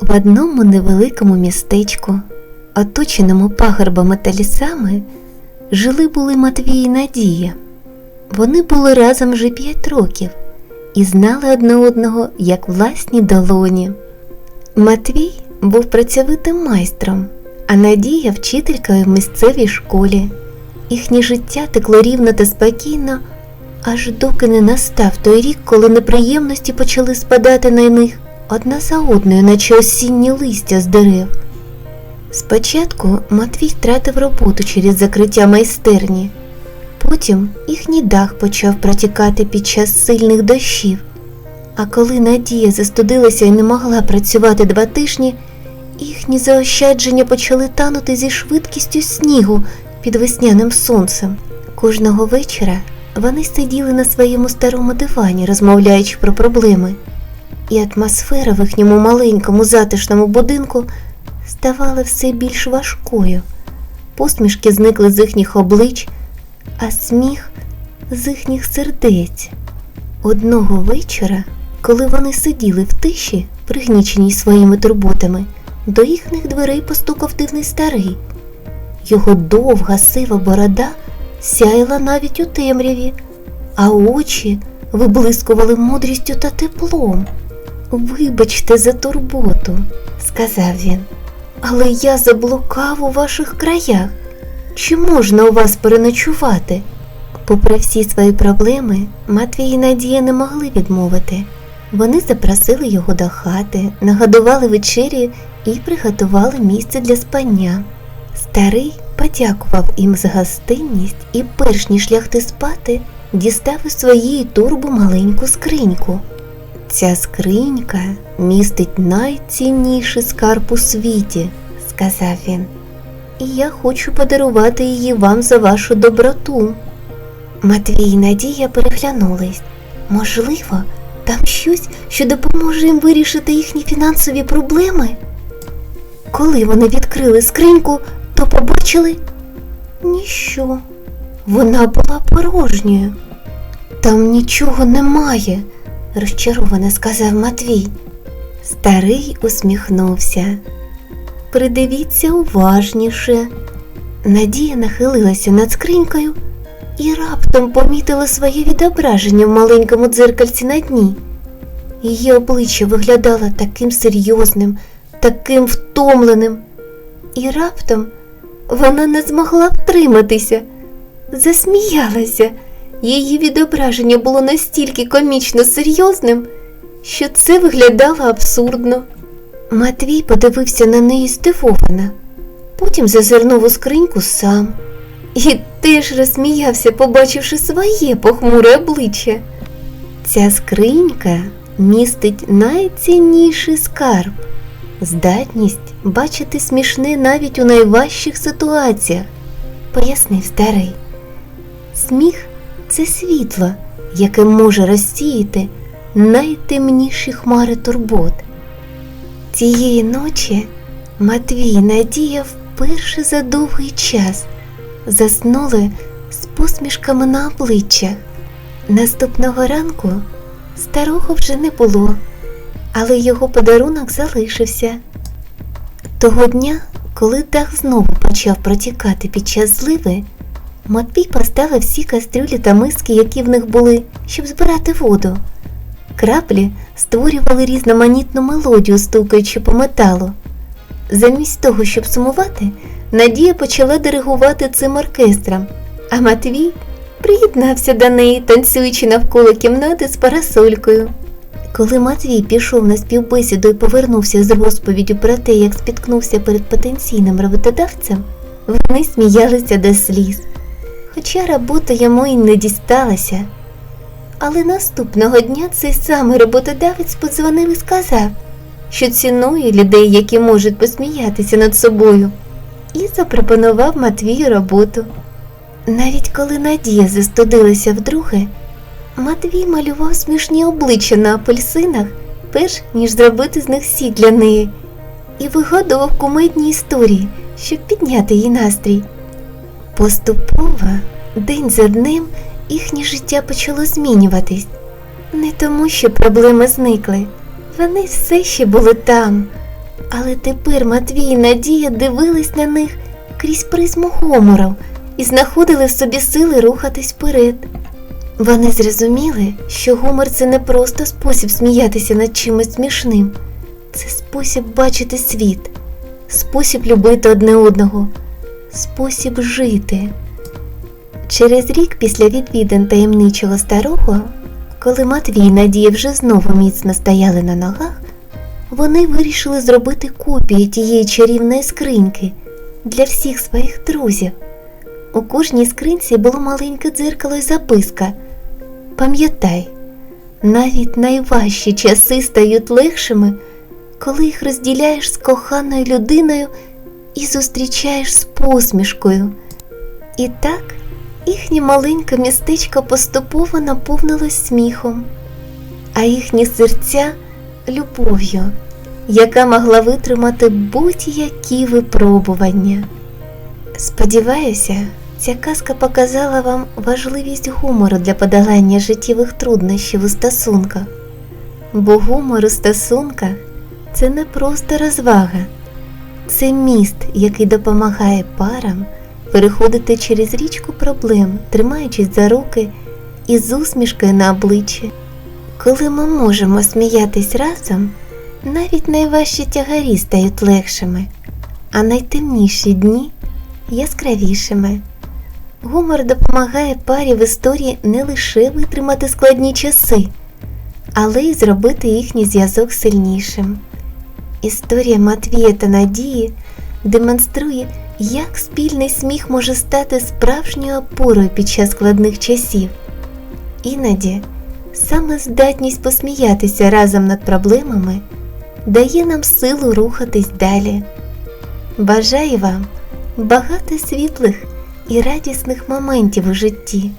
В одному невеликому містечку, оточеному пагорбами та лісами, жили були Матвій і Надія. Вони були разом вже п'ять років і знали одне одного як власні долоні. Матвій був працьовитим майстром, а Надія вчителькою в місцевій школі. Їхнє життя текло рівно та спокійно, аж доки не настав той рік, коли неприємності почали спадати на них одна за одною, наче осінні листя з дерев. Спочатку Матвій втратив роботу через закриття майстерні. Потім їхній дах почав протікати під час сильних дощів. А коли Надія застудилася і не могла працювати два тижні, їхні заощадження почали танути зі швидкістю снігу під весняним сонцем. Кожного вечора вони сиділи на своєму старому дивані, розмовляючи про проблеми, і атмосфера в їхньому маленькому затишному будинку ставала все більш важкою. Посмішки зникли з їхніх облич, а сміх з їхніх сердець. Одного вечора, коли вони сиділи в тиші, пригніченій своїми турботами, до їхніх дверей постукав дивний старий. Його довга сива борода сяяла навіть у темряві, а очі виблискували мудрістю та теплом. Вибачте за турботу, сказав він, але я заблукав у ваших краях. Чи можна у вас переночувати? Попри всі свої проблеми, Матвій і Надія не могли відмовити. Вони запросили його до хати, нагодували вечері і приготували місце для спання. Старий подякував їм за гостинність і, перш ніж лягти спати, дістав із своєї турби маленьку скриньку. Ця скринька містить найцінніший скарб у світі, сказав він, і я хочу подарувати її вам за вашу доброту. Матвій і Надія переглянулись. Можливо, там щось, що допоможе їм вирішити їхні фінансові проблеми. Коли вони відкрили скриньку, то побачили ніщо. Вона була порожньою. Там нічого немає, розчаровано сказав Матвій. Старий усміхнувся. Придивіться уважніше. Надія нахилилася над скринькою і раптом помітила своє відображення в маленькому дзеркальці на дні. Її обличчя виглядало таким серйозним, таким втомленим, і раптом вона не змогла втриматися, засміялася. Її відображення було настільки комічно серйозним, що це виглядало абсурдно. Матвій подивився на неї здивовано, потім зазирнув у скриньку сам і теж розсміявся, побачивши своє похмуре обличчя. Ця скринька містить найцінніший скарб, здатність бачити смішне навіть у найважчих ситуаціях, пояснив старий. Сміх це світло, яке може розсіяти найтемніші хмари турбот. Цієї ночі Матвій Надія вперше за довгий час заснули з посмішками на обличчях. Наступного ранку старого вже не було, але його подарунок залишився. Того дня, коли дах знову почав протікати під час зливи, Матвій поставив всі кастрюлі та миски, які в них були, щоб збирати воду. Краплі створювали різноманітну мелодію, стукаючи по металу. Замість того, щоб сумувати, Надія почала диригувати цим оркестром, а Матвій приєднався до неї, танцюючи навколо кімнати з парасолькою. Коли Матвій пішов на співбесіду і повернувся з розповіддю про те, як спіткнувся перед потенційним роботодавцем, вони сміялися до сліз. Хоча робота йому й не дісталася. Але наступного дня цей самий роботодавець подзвонив і сказав, що цінує людей, які можуть посміятися над собою, і запропонував Матвію роботу. Навіть коли Надія застудилася вдруге, Матвій малював смішні обличчя на апельсинах, перш ніж зробити з них сік для неї, і вигадував кумедні історії, щоб підняти їй настрій. Поступово, день за днем, їхнє життя почало змінюватись. Не тому, що проблеми зникли, вони все ще були там, Але тепер Матвій і Надія дивились на них крізь призму гумору і знаходили в собі сили рухатись вперед. Вони зрозуміли, що гумор це не просто спосіб сміятися над чимось смішним, це спосіб бачити світ, спосіб любити одне одного, спосіб жити. Через рік після відвідин таємничого старого, коли Матвій і Надія вже знову міцно стояли на ногах, вони вирішили зробити копії тієї чарівної скриньки для всіх своїх друзів. У кожній скринці було маленьке дзеркало і записка. Пам'ятай, навіть найважчі часи стають легшими, коли їх розділяєш з коханою людиною і зустрічаєш з посмішкою. І так їхнє маленьке містечко поступово наповнилось сміхом, а їхні серця любов'ю, яка могла витримати будь-які випробування. Сподіваюся, ця казка показала вам важливість гумору для подолання життєвих труднощів у стосунках. Бо гумор у стосунках це не просто розвага, це міст, який допомагає парам переходити через річку проблем, тримаючись за руки і з усмішкою на обличчі. Коли ми можемо сміятись разом, навіть найважчі тягарі стають легшими, а найтемніші дні яскравішими. Гумор допомагає парі в історії не лише витримати складні часи, але й зробити їхній зв'язок сильнішим. Історія Матвія та Надії демонструє, як спільний сміх може стати справжньою опорою під час складних часів. Іноді саме здатність посміятися разом над проблемами дає нам силу рухатись далі. Бажаю вам багато світлих і радісних моментів у житті.